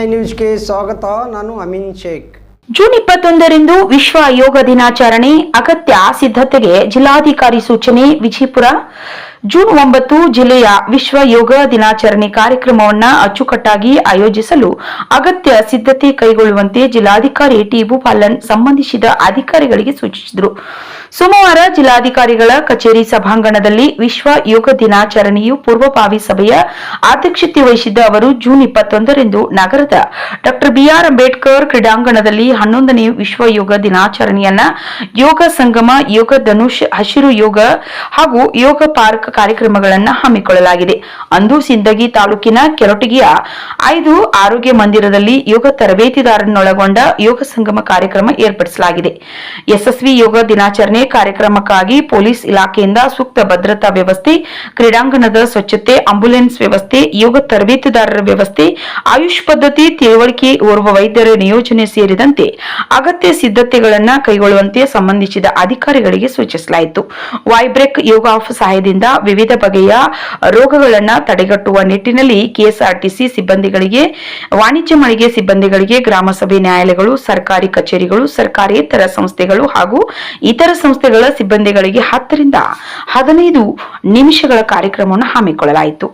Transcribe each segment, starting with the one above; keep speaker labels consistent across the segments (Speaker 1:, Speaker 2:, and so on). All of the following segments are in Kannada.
Speaker 1: ಐ ನ್ಯೂಸ್ಗೆ ಸ್ವಾಗತ, ನಾನು ಅಮಿನ್ ಶೇಖ್.
Speaker 2: ಜೂನ್ ಇಪ್ಪತ್ತೊಂದರಂದು ವಿಶ್ವ ಯೋಗ ದಿನಾಚರಣೆ, ಅಗತ್ಯ ಸಿದ್ಧತೆಗೆ ಜಿಲ್ಲಾಧಿಕಾರಿ ಸೂಚನೆ, ವಿಜಯಪುರ ಜೂನ್ ಒಂಬತ್ತು ಜಿಲ್ಲೆಯ ವಿಶ್ವ ಯೋಗ ದಿನಾಚರಣೆ ಕಾರ್ಯಕ್ರಮವನ್ನು ಅಚ್ಚುಕಟ್ಟಾಗಿ ಆಯೋಜಿಸಲು ಅಗತ್ಯ ಸಿದ್ಧತೆ ಕೈಗೊಳ್ಳುವಂತೆ ಜಿಲ್ಲಾಧಿಕಾರಿ ಟಿ ಭೂಪಾಲನ್ ಸಂಬಂಧಿಸಿದ ಅಧಿಕಾರಿಗಳಿಗೆ ಸೂಚಿಸಿದರು. ಸೋಮವಾರ ಜಿಲ್ಲಾಧಿಕಾರಿಗಳ ಕಚೇರಿ ಸಭಾಂಗಣದಲ್ಲಿ ವಿಶ್ವ ಯೋಗ ದಿನಾಚರಣೆಯು ಪೂರ್ವಭಾವಿ ಸಭೆಯ ಅಧ್ಯಕ್ಷತೆ ವಹಿಸಿದ್ದ ಅವರು ಜೂನ್ ಇಪ್ಪತ್ತೊಂದರಂದು ನಗರದ ಡಾಕ್ಟರ್ ಬಿಆರ್. ಅಂಬೇಡ್ಕರ್ ಕ್ರೀಡಾಂಗಣದಲ್ಲಿ ಹನ್ನೊಂದನೇ ವಿಶ್ವ ಯೋಗ ದಿನಾಚರಣೆಯನ್ನ ಯೋಗ ಸಂಗಮ ಯೋಗ ಧನುಷ್ ಹಸಿರು ಯೋಗ ಹಾಗೂ ಯೋಗ ಪಾರ್ಕ್ ಕಾರ್ಯಕ್ರಮಗಳನ್ನು ಹಮ್ಮಿಕೊಳ್ಳಲಾಗಿದೆ. ಅಂದು ಸಿಂದಗಿ ತಾಲೂಕಿನ ಕೆರೊಟಗಿಯ ಐದು ಆರೋಗ್ಯ ಮಂದಿರದಲ್ಲಿ ಯೋಗ ತರಬೇತಿದಾರರನ್ನೊಳಗೊಂಡ ಯೋಗ ಸಂಗಮ ಕಾರ್ಯಕ್ರಮ ಏರ್ಪಡಿಸಲಾಗಿದೆ. ಯಶಸ್ವಿ ಯೋಗ ದಿನಾಚರಣೆ ಕಾರ್ಯಕ್ರಮಕ್ಕಾಗಿ ಪೊಲೀಸ್ ಇಲಾಖೆಯಿಂದ ಸೂಕ್ತ ಭದ್ರತಾ ವ್ಯವಸ್ಥೆ, ಕ್ರೀಡಾಂಗಣದ ಸ್ವಚ್ಛತೆ ಆಂಬ್ಯುಲೆನ್ಸ್ ವ್ಯವಸ್ಥೆ, ಯೋಗ ತರಬೇತುದಾರರ ವ್ಯವಸ್ಥೆ, ಆಯುಷ್ ಪದ್ಧತಿ, ತಿಳುವಳಿಕೆ ಓರ್ವ ವೈದ್ಯರ ನಿಯೋಜನೆ ಸೇರಿದಂತೆ ಅಗತ್ಯ ಸಿದ್ಧತೆಗಳನ್ನು ಕೈಗೊಳ್ಳುವಂತೆ ಸಂಬಂಧಿಸಿದ ಅಧಿಕಾರಿಗಳಿಗೆ ಸೂಚಿಸಲಾಯಿತು. ವೈಬ್ರೆಕ್ ಯೋಗ ಆಫ್ ಸಹಾಯದಿಂದ ವಿವಿಧ ಬಗೆಯ ರೋಗಗಳನ್ನು ತಡೆಗಟ್ಟುವ ನಿಟ್ಟಿನಲ್ಲಿ ಕೆಎಸ್ಆರ್ಟಿಸಿ ಸಿಬ್ಬಂದಿಗಳಿಗೆ, ವಾಣಿಜ್ಯ ಮಳಿಗೆ ಸಿಬ್ಬಂದಿಗಳಿಗೆ ಗ್ರಾಮಸಭೆ ನ್ಯಾಯಾಲಯಗಳು, ಸರ್ಕಾರಿ ಕಚೇರಿಗಳು, ಸರ್ಕಾರೇತರ ಸಂಸ್ಥೆಗಳು ಹಾಗೂ ಇತರ ಸಂಸ್ಥೆಗಳ ಸಿಬ್ಬಂದಿಗಳಿಗೆ ಹತ್ತರಿಂದ ಹದಿನೈದು ನಿಮಿಷಗಳ ಕಾರ್ಯಕ್ರಮವನ್ನು ಹಮ್ಮಿಕೊಳ್ಳಲಾಯಿತು.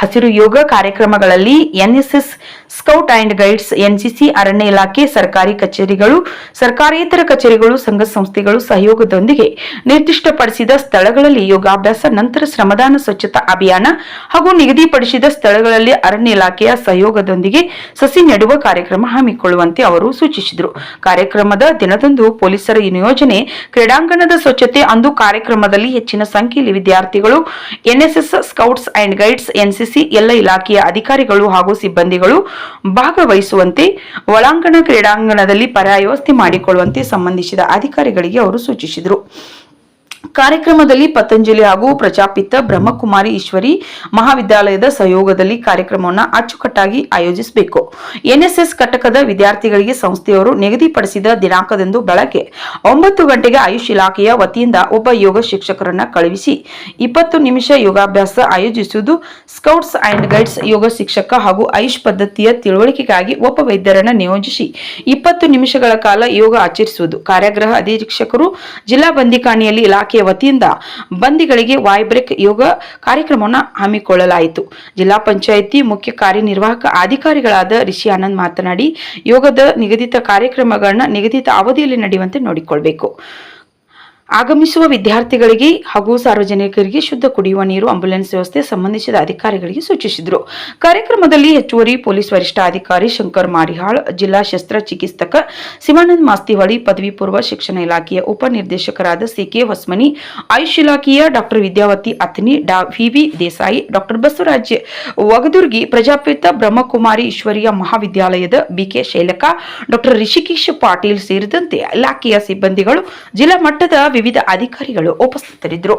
Speaker 2: ಹಸಿರು ಯೋಗ ಕಾರ್ಯಕ್ರಮಗಳಲ್ಲಿ NSS scout and guides NCC ಅರಣ್ಯ ಇಲಾಖೆ, ಸರ್ಕಾರಿ ಕಚೇರಿಗಳು, ಸರ್ಕಾರೇತರ ಕಚೇರಿಗಳು, ಸಂಘ ಸಂಸ್ಥೆಗಳು ಸಹಯೋಗದೊಂದಿಗೆ ನಿರ್ದಿಷ್ಟಪಡಿಸಿದ ಸ್ಥಳಗಳಲ್ಲಿ ಯೋಗಾಭ್ಯಾಸ, ನಂತರ ಶ್ರಮದಾನ ಸ್ವಚ್ಛತಾ ಅಭಿಯಾನ ಹಾಗೂ ನಿಗದಿಪಡಿಸಿದ ಸ್ಥಳಗಳಲ್ಲಿ ಅರಣ್ಯ ಇಲಾಖೆಯ ಸಹಯೋಗದೊಂದಿಗೆ ಸಸಿ ನೆಡುವ ಕಾರ್ಯಕ್ರಮ ಹಮ್ಮಿಕೊಳ್ಳುವಂತೆ ಅವರು ಸೂಚಿಸಿದರು. ಕಾರ್ಯಕ್ರಮದ ದಿನದಂದು ಪೊಲೀಸರ ನಿಯೋಜನೆ ಕ್ರೀಡಾಂಗಣದ ಸ್ವಚ್ಛತೆ ಅಂದು ಕಾರ್ಯಕ್ರಮದಲ್ಲಿ ಹೆಚ್ಚಿನ ಸಂಖ್ಯೆಯಲ್ಲಿ ವಿದ್ಯಾರ್ಥಿಗಳು, NSS scouts and guides NCC, ಎಲ್ಲ ಇಲಾಖೆಯ ಅಧಿಕಾರಿಗಳು ಹಾಗೂ ಸಿಬ್ಬಂದಿಗಳು ಭಾಗವಹಿಸುವಂತೆ ಒಳಾಂಗಣ ಕ್ರೀಡಾಂಗಣದಲ್ಲಿ ಪರ್ಯಾಯ ವ್ಯವಸ್ಥೆ ಮಾಡಿಕೊಳ್ಳುವಂತೆ ಸಂಬಂಧಿಸಿದ ಅಧಿಕಾರಿಗಳಿಗೆ ಅವರು ಸೂಚಿಸಿದರು. ಕಾರ್ಯಕ್ರಮದಲ್ಲಿ ಪತಂಜಲಿ ಹಾಗೂ ಪ್ರಜಾಪಿತ ಬ್ರಹ್ಮಕುಮಾರಿ ಈಶ್ವರಿ ಮಹಾವಿದ್ಯಾಲಯದ ಸಹಯೋಗದಲ್ಲಿ ಕಾರ್ಯಕ್ರಮವನ್ನು ಅಚ್ಚುಕಟ್ಟಾಗಿ ಆಯೋಜಿಸಬೇಕು. ಎನ್ಎಸ್ಎಸ್ ಘಟಕದ ವಿದ್ಯಾರ್ಥಿಗಳಿಗೆ ಸಂಸ್ಥೆಯವರು ನಿಗದಿಪಡಿಸಿದ ದಿನಾಂಕದಂದು ಬೆಳಗ್ಗೆ ಒಂಬತ್ತು ಗಂಟೆಗೆ ಆಯುಷ್ ಇಲಾಖೆಯ ವತಿಯಿಂದ ಒಬ್ಬ ಯೋಗ ಶಿಕ್ಷಕರನ್ನ ಕಳುಹಿಸಿ ಇಪ್ಪತ್ತು ನಿಮಿಷ ಯೋಗಾಭ್ಯಾಸ ಆಯೋಜಿಸುವುದು ಸ್ಕೌಟ್ಸ್ ಅಂಡ್ ಗೈಡ್ಸ್ ಯೋಗ ಶಿಕ್ಷಕ ಹಾಗೂ ಆಯುಷ್ ಪದ್ಧತಿಯ ತಿಳುವಳಿಕೆಗಾಗಿ ಒಬ್ಬ ವೈದ್ಯರನ್ನು ನಿಯೋಜಿಸಿ ಇಪ್ಪತ್ತು ನಿಮಿಷಗಳ ಕಾಲ ಯೋಗ ಆಚರಿಸುವುದು. ಕಾರ್ಯಾಗೃಹ ಅಧೀಕ್ಷಕರು ಜಿಲ್ಲಾ ಬಂದಿಖಾನೆಯಲ್ಲಿ ಇಲಾಖೆಯ ವತಿಯಿಂದ ಬಂದಿಗಳಿಗೆ ವಾಯ್ಬ್ರೇಕ್ ಯೋಗ ಕಾರ್ಯಕ್ರಮವನ್ನು ಹಮ್ಮಿಕೊಳ್ಳಲಾಯಿತು. ಜಿಲ್ಲಾ ಪಂಚಾಯಿತಿ ಮುಖ್ಯ ಕಾರ್ಯನಿರ್ವಾಹಕ ಅಧಿಕಾರಿಗಳಾದ ರಿಷಿ ಆನಂದ್ ಮಾತನಾಡಿ, ಯೋಗದ ನಿಗದಿತ ಕಾರ್ಯಕ್ರಮಗಳನ್ನ ನಿಗದಿತ ಅವಧಿಯಲ್ಲಿ ನಡೆಯುವಂತೆ ನೋಡಿಕೊಳ್ಬೇಕು. ಆಗಮಿಸುವ ವಿದ್ಯಾರ್ಥಿಗಳಿಗೆ ಹಾಗೂ ಸಾರ್ವಜನಿಕರಿಗೆ ಶುದ್ಧ ಕುಡಿಯುವ ನೀರು ಆಂಬ್ಯುಲೆನ್ಸ್ ವ್ಯವಸ್ಥೆ ಸಂಬಂಧಿಸಿದ ಅಧಿಕಾರಿಗಳಿಗೆ ಸೂಚಿಸಿದರು. ಕಾರ್ಯಕ್ರಮದಲ್ಲಿ ಹೆಚ್ಚುವರಿ ಪೊಲೀಸ್ ವರಿಷ್ಠಾಧಿಕಾರಿ ಶಂಕರ್ ಮಾರಿಹಾಳ್, ಜಿಲ್ಲಾ ಶಸ್ತ್ರಚಿಕಿತ್ಸಕ ಶಿವಾನಂದ್ ಮಾಸ್ತಿವಳಿ ಪದವಿ ಪೂರ್ವ ಶಿಕ್ಷಣ ಇಲಾಖೆಯ ಉಪನಿರ್ದೇಶಕರಾದ ಸಿಕೆ ಹೊಸ್ಮನಿ, ಆಯುಷ್ ಇಲಾಖೆಯ ಡಾಕ್ಟರ್ ವಿದ್ಯಾವತಿ ಅತ್ನಿ ಡಾ V V Desai, doctor Basavaraj Vagadurgi Prajapita Brahmakumari Ishwariya ಮಹಾವಿದ್ಯಾಲಯದ ಬಿಕೆ ಶೈಲಕ, ಡಾಕ್ಟರ್ ರಿಷಿಕೇಶ್ ಪಾಟೀಲ್ ಸೇರಿದಂತೆ ಇಲಾಖೆಯ ಸಿಬ್ಬಂದಿಗಳು ಜಿಲ್ಲಾ ಮಟ್ಟದ ವಿವಿಧ ಅಧಿಕಾರಿಗಳು ಉಪಸ್ಥಿತರಿದ್ದರು.